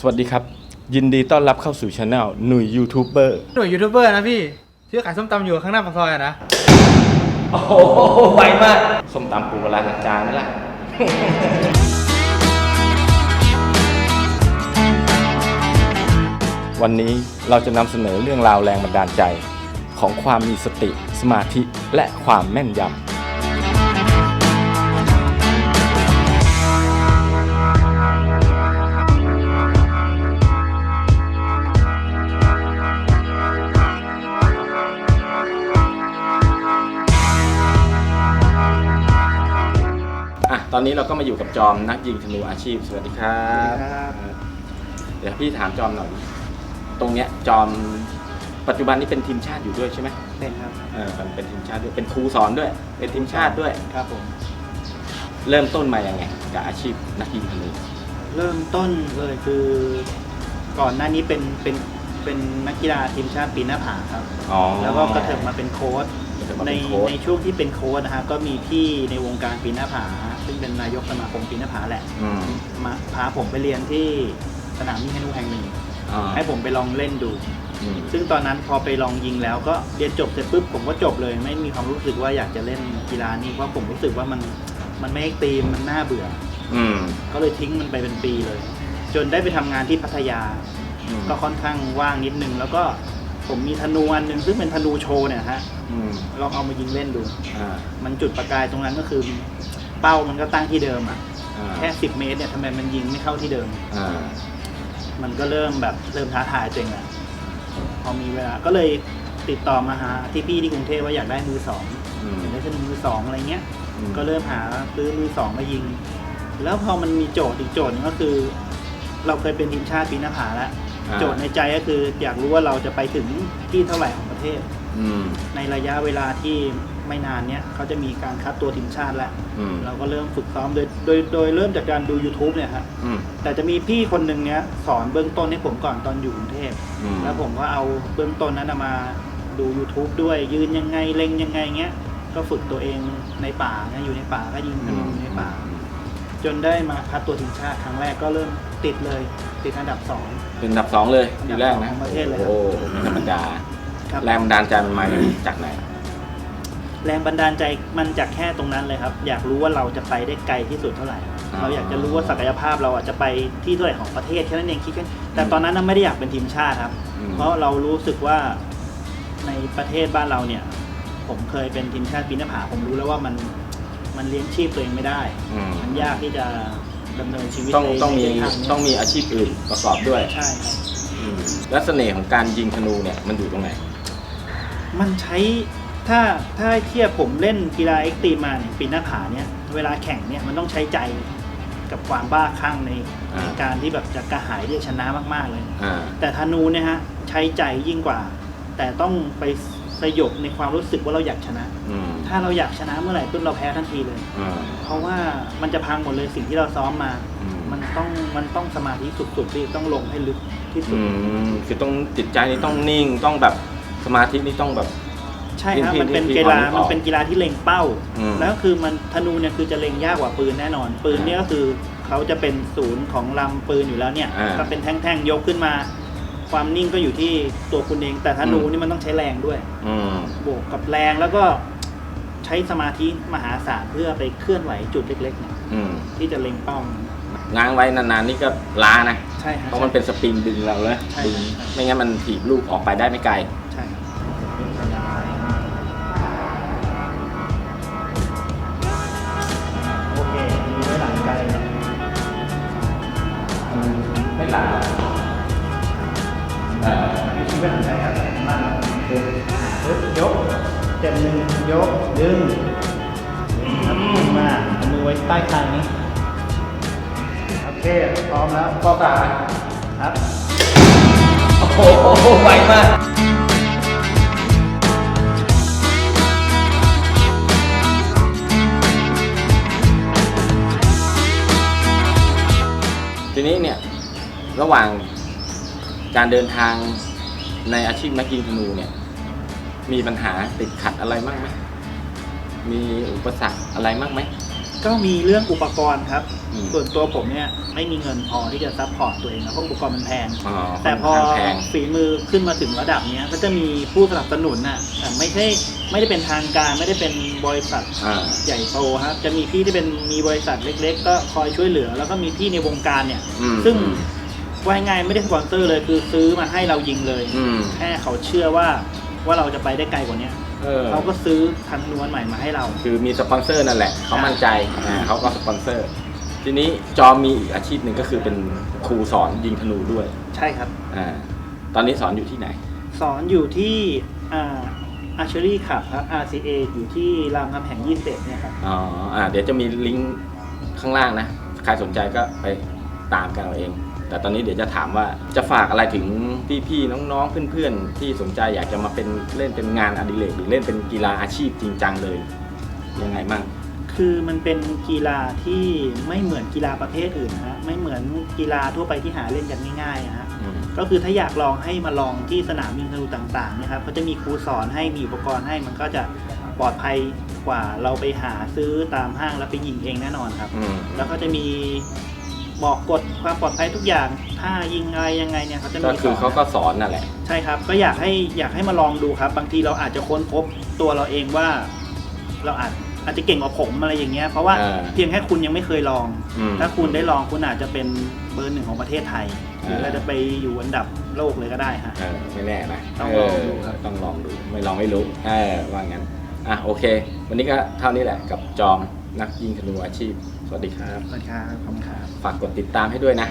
สวัสดีครับ ยินดีต้อนรับเข้าสู่ช anel หนุ่ยยูทูบเบอร์หน่วยยูทูบเบอร์นะพี่ที่ขายส้มตำอยู่ข้างหน้าปากซอยอะนะ โอ้โหไวมาก ส้มตำปูปลาร้าจัดจานนั่นแหละวันนี้เราจะนำเสนอเรื่องราวแรงบันดาลใจ ของความมีสติ สมาธิและความแม่นยำ ตอนนี้เราก็มาอยู่กับจอมนักยิงธนูอาชีพ สวัสดีครับ เดี๋ยวพี่ถามจอมหน่อย ตรงเนี้ยจอมปัจจุบันนี้เป็นทีมชาติอยู่ด้วยใช่ไหมเป็นครับเออมันเป็นทีมชาติด้วย เป็นครูสอนด้วย เป็นทีมชาติด้วย ครับผม เริ่มต้นมาอย่างไงกับอาชีพนักยิงธนูเริ่มต้นเลยคือก่อนหน้านี้เป็นเป็นเป็นนักกีฬาทีมชาติปีนหน้าผาครับ อ๋อ แล้วก็กระเถิบมาเป็นโค้ช กระเถิบมาในเป็นโค้ชในช่วงที่เป็นโค้ชนะฮะก็มีพี่ในวงการปีนหน้าผา ซึ่งเป็นนายกสมาคมปีนหน้าผาแหละ อืมมาพาผมไปเรียนที่สนามยิงธนูแห่งหนึ่ง อ่าให้ผมไปลองเล่นดู อืมซึ่งตอนนั้นพอไปลองยิงแล้วก็เรียนจบเสร็จปุ๊บผมก็จบเลย ไม่มีความรู้สึกว่าอยากจะเล่นกีฬานี้เพราะผมรู้สึกว่ามันมันไม่เอ็กซ์ตรีมมันน่าเบื่อ อืมก็เลยทิ้งมันไปเป็นปีเลย จนได้ไปทำงานที่พัทยา อืมก็ค่อนข้างว่างนิดนึง แล้วก็ ผมมีธนูอันหนึ่งซึ่งเป็นธนูโชว์เนี่ยฮะอืมลองเอามายิงเล่นดู อ่ามันจุดประกายตรงนั้นก็คือ เป้ามันก็ตั้งที่เดิมอะอ่าแค่10เมตรเนี่ยทำไมมันยิงไม่เข้าที่เดิม อ่ามันก็เริ่มแบบเริ่มท้าทายตัวเองแหละพอมีเวลาก็เลยติดต่อมาหาที่พี่ที่กรุงเทพว่าอยากได้มือสองอืมอยากได้ธนูมือสองอะไรเงี้ย อืมก็เริ่มหาซื้อมือสองมายิง แล้วพอมันมีโจทย์อีกโจทย์หนึงก็คือ เราเคยเป็นทีมชาติปีนหน้าผาแล้วอ่า โจทย์ในใจก็คืออยากรู้ว่าเราจะไปถึงที่เท่าไหร่ของประเทศ อืม ในระยะเวลาที่ไม่นานเนี้ยเขาจะมีการคัดตัวทีมชาติแล้ว อืม เราก็เริ่มฝึกซ้อมโดยโดยโดยเริ่มจากการดู YouTube เนี่ยฮะอืม แต่จะมีพี่คนหนึ่งเนี้ยสอนเบื้องต้นให้ผมก่อนตอนอยู่กรุงเทพ อืม แล้วผมก็เอาเบื้องต้นนั้นนะมาดู YouTube ด้วยยืนยังไงเล็งยังไงเงี้ย ก็ฝึกตัวเองในป่าเงี้ยอยู่ในป่าก็ยิงธนูอยู่ในป่า จนได้มาคัดตัวทีมชาติครั้งแรกก็เริ่มติดเลย ติดอันดับสองเป็นอันดับสองเลยอันทีดับแรกสองนะของประเทศเลยครับ โอ้โหไม่ธรรมดาครับ แรงบันดาลใจมันมาจากไหน แรงบันดาลใจมันจากแค่ตรงนั้นเลยครับ อยากรู้ว่าเราจะไปได้ไกลที่สุดเท่าไหร่ อ่า เราอยากจะรู้ว่าศักยภาพเราอาจจะไปที่เท่าไหร่ของประเทศแค่นั้นเองคิดแค่แต่ตอนนั้นน่ะไม่ได้อยากเป็นทีมชาติครับ อืมเพราะเรารู้สึกว่าในประเทศบ้านเราเนี่ย ผมเคยเป็นทีมชาติปีนหน้าผาผมรู้แล้วว่ามัน มันเลี้ยงชีพตัวเองไม่ได้ อืมมันยากที่จะดำเนินชีวิตต้องในต้องมีในเส้นทางนี้ต้องมีอาชีพอื่นประกอบด้วยใช่ครับ อืมแล้วเสน่ห์ของการยิงธนูเนี่ยมันอยู่ตรงไหน มันใช้ถ้าถ้าเทียบผมเล่นกีฬาเอ็กซ์ตรีมมาเนี่ยปีนหน้าผาเนี่ยเวลาแข่งเนี่ยมันต้องใช้ใจกับความบ้าคลั่งในอ่า ในการที่แบบจะกระหายที่จะชนะมากๆเลย อ่า แต่ธนูเนี่ยฮะใช้ใจยิ่งกว่า แต่ต้องไป สยบในความรู้สึกว่าเราอยากชนะ อืมถ้าเราอยากชนะเมื่อไหร่ปุ๊บเราแพ้ทันทีเลยอ่าเพราะว่ามันจะพังหมดเลยสิ่งที่เราซ้อมมา อืม มันต้องมันต้องสมาธิสุดๆที่ต้องลงให้ลึกที่สุอืดมคือต้องจิตใจนี่ต้องนิ่งต้องแบบสมาธินี่ต้องแบบ ใช่ครับ ที่มันเป็นที่กีฬา ที่มันเป็นกีฬาที่เล็งเป้า อืม แล้วคือมันธนูเนี่ยคือจะเล็งยากกว่าปืนแน่นอน ปืนเนี่ยก็คือเขาจะเป็นศูนย์ของลำปืนอยู่แล้วเนี่ย อ่า ก็เป็นแท่งๆยกขึ้นมา ความนิ่งก็อยู่ที่ตัวคุณเอง แต่ธนูอืมนี่มันต้องใช้แรงด้วย อืม บวกกับแรงแล้วก็ใช้สมาธิมหาศาลเพื่อไปเคลื่อนไหวจุดเล็กๆเนี่ยอืมที่จะเล็งเป้าง้างไว้นานๆนี่ก็ล้านะ ใช่ฮะ เพราะมันเป็นสปริงดึงเราเลยใช่ดึงใช่ไม่งั้นมันถีบลูกออกไปได้ไม่ไกล เจ็บหนึ่งยกดึงครับดึงมาเอามือไว้ใต้คางนี้ โอเค พร้อมแล้วข้อสาครับ โอ้โหไวมากทีนี้เนี่ย ระหว่างการเดินทางในอาชีพนักยิงธนูเนี่ย มีปัญหาติดขัดอะไรมากไหมมีอุปสรรคอะไรมากไหม ก็มีเรื่องอุปกรณ์ครับออืม ส่วนตัวผมเนี่ยไม่มีเงินพอที่จะซัพพอร์ตตัวเองนะเพราะอุปกรณ์มันแพง อ๋อแต่พอค่อนข้างแพงฝีมือขึ้นมาถึงระดับเนี้ยก็จะมีผู้สนับสนุนน่ะแต่ไม่ใช่ไม่ได้เป็นทางการไม่ได้เป็นบริษัทอ่าใหญ่โตครับจะมีพี่ที่เป็นมีบริษัทเล็ก ๆ ก็คอยช่วยเหลือ แล้วก็มีพี่ในวงการเนี่ย อืมซึ่ง ว่าง่ายๆไม่ได้สปอนเซอร์เลยคือซื้อมาให้เรายิงเลย อืม แค่เขาเชื่อว่า ว่าเราจะไปได้ไกลกว่าเนี้ยเออเขาก็ซื้อคันนวนใหม่มาให้เรา คือมีสปอนเซอร์นั่นแหละเขามั่นใจอ่าเขาก็สปอนเซอร์ ทีนี้จอมมีอีกอาชีพหนึ่งก็คือเป็นครูสอนยิงธนูด้วยใช่ครับ อ่าตอนนี้สอนอยู่ที่ไหน สอนอยู่ที่อ่าอาร์เชอรี่ขับครับ RCA อยู่ที่รามคำแหงยี่สิบเอ็ดเนี่ยครับ อ๋ออ่าเดี๋ยวจะมีลิงก์ข้างล่างนะ ใครสนใจก็ไปตามกันเอาเอง แต่ตอนนี้เดี๋ยวจะถามว่าจะฝากอะไรถึงพี่ๆน้องๆเพื่อนๆ ที่สนใจอยากจะมาเป็นเล่นเป็นงานอดิเรกหรือเล่นเป็นกีฬาอาชีพจริงจังเลยยังไงมั่งคือมันเป็นกีฬาที่ไม่เหมือนกีฬาประเภทอื่นนะฮะไม่เหมือนกีฬาทั่วไปที่หาเล่นกันง่ายๆนะฮะอืมก็คือถ้าอยากลองให้มาลองที่สนามยิงธนูต่างๆเนะครับเขาจะมีครูสอนให้มีอุปกรณ์ให้มันก็จะปลอดภัยกว่าเราไปหาซื้อตามห้างแล้วไปยิงเองแน่นอนครับอืมแล้วก็จะมี บอกกฎความปลอดภัยทุกอย่าง ถ้ายิงอะไรยังไงเนี่ยเขาจะก็มีคือสเขาอนก็สอนนั่นแหละ ใช่ครับ ก็อยากให้อยากให้มาลองดูครับ บางทีเราอาจจะค้นพบตัวเราเองว่า เราอาจอาจจะเก่งกว่าผมอะไรอย่างเงี้ย เพราะว่าเออเพียงแค่คุณยังไม่เคยลอง อืม ถ้าคุณได้ลองคุณอาจจะเป็นเบอร์หนึ่งของประเทศไทยหรือเอออาจจะไปอยู่อันดับโลกเลยก็ได้ฮะ เออไม่แน่นะต้องลองดูครับ เต้องลองดู ไม่ลองไม่รู้เออว่างั้น อะโอเค วันนี้ก็เท่านี้แหละกับจอม นักยิงธนูอาชีพ สวัสดีครับ สวัสดีครับ ขอบคุณครับ ฝากกดติดตามให้ด้วยนะ